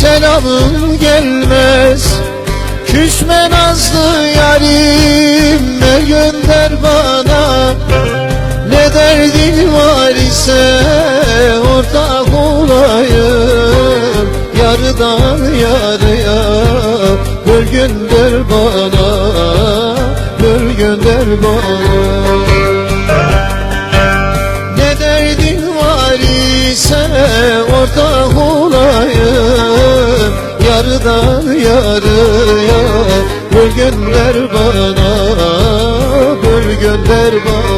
selamın gelmez. Küsme nazlı yarim ne gönder bana? Ne derdin var ise ortak olayım. Yarıdan yarıya böl gönder bana Böl gönder bana gönder bana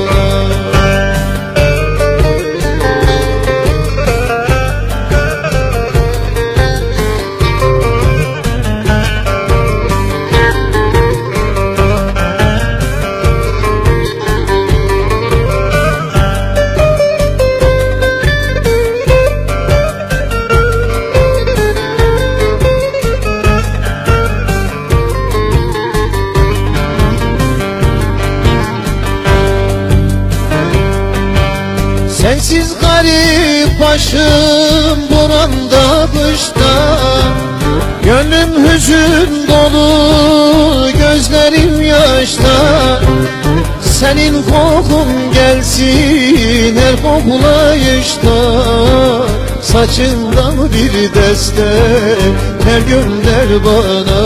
Sensiz garip başım buranda kışta. Gönlüm hüzün dolu gözlerim yaşta. Senin kokun gelsin her koklayışta. Saçından bir destek ter gönder bana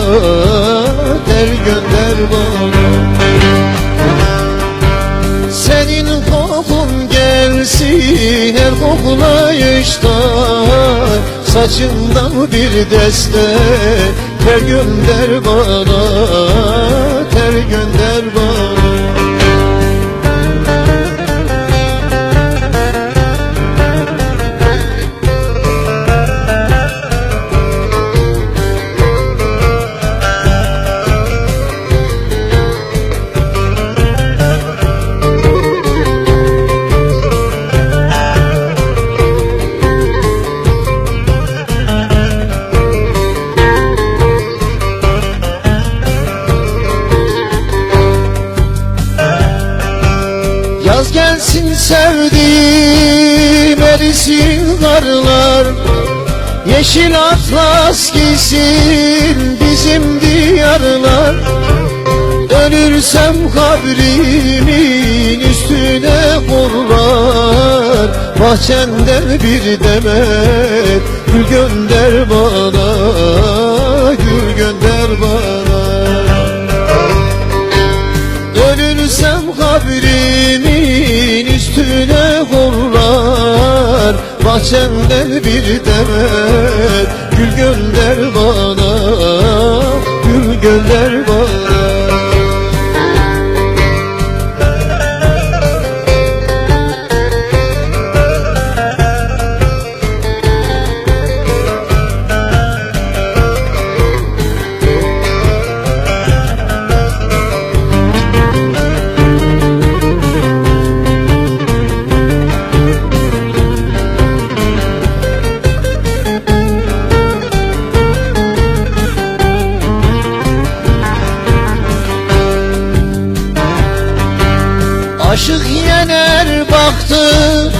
Ter gönder bana. Senin kokun gelsin her koklayışta Saçından bir deste ter gönder bana sevdiğim erisin karlar Yeşil atlas giysin bizim diyarlar. Ölürsem kabrimin üstüne korlar Bahçenden bir demet gül gönder bana Gül gönder bana. Ölürsem kabrimin Bahçemden bir demet gül gönder bana Gül gönder bana baktı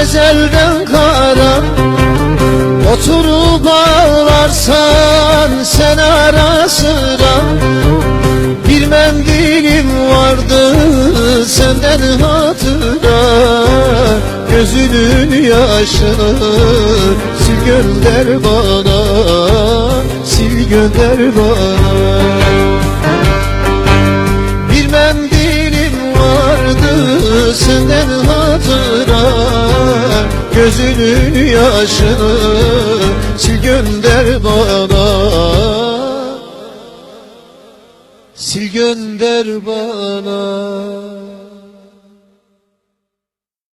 ezelden kara. Oturup ağlarsan sen ara sıra. Bir mendilim vardı senden hatıra. Gözünün yaşını sil gönder bana Sil gönder bana. Bir mendilim vardı senden hatıra Gözünün yaşını sil gönder bana. Sil gönder bana